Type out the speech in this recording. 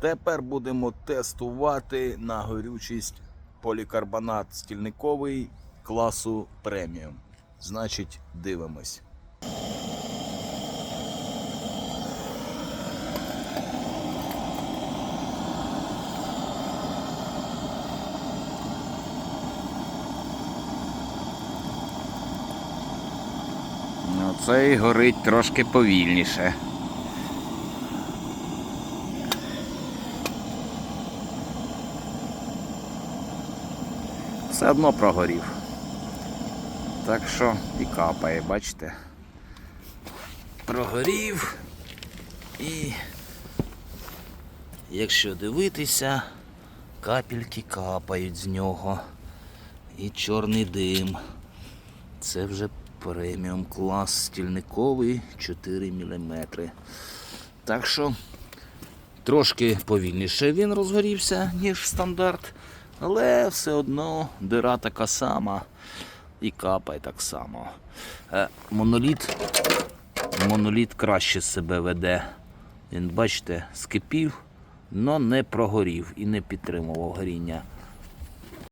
Тепер будемо тестувати на горючість полікарбонат стільниковий класу преміум. Значить, дивимось. Ну, цей горить трошки повільніше. Все одно прогорів. Так що і капає, бачите? Прогорів. І якщо дивитися, капельки капають з нього. І чорний дим. Це вже преміум клас стільниковий 4 мм. Так що трошки повільніше він розгорівся, ніж стандарт, але все одно дира така сама і капає так само. Е, Моноліт, моноліт краще себе веде. Він, бачите, скипів, але не прогорів і не підтримував горіння.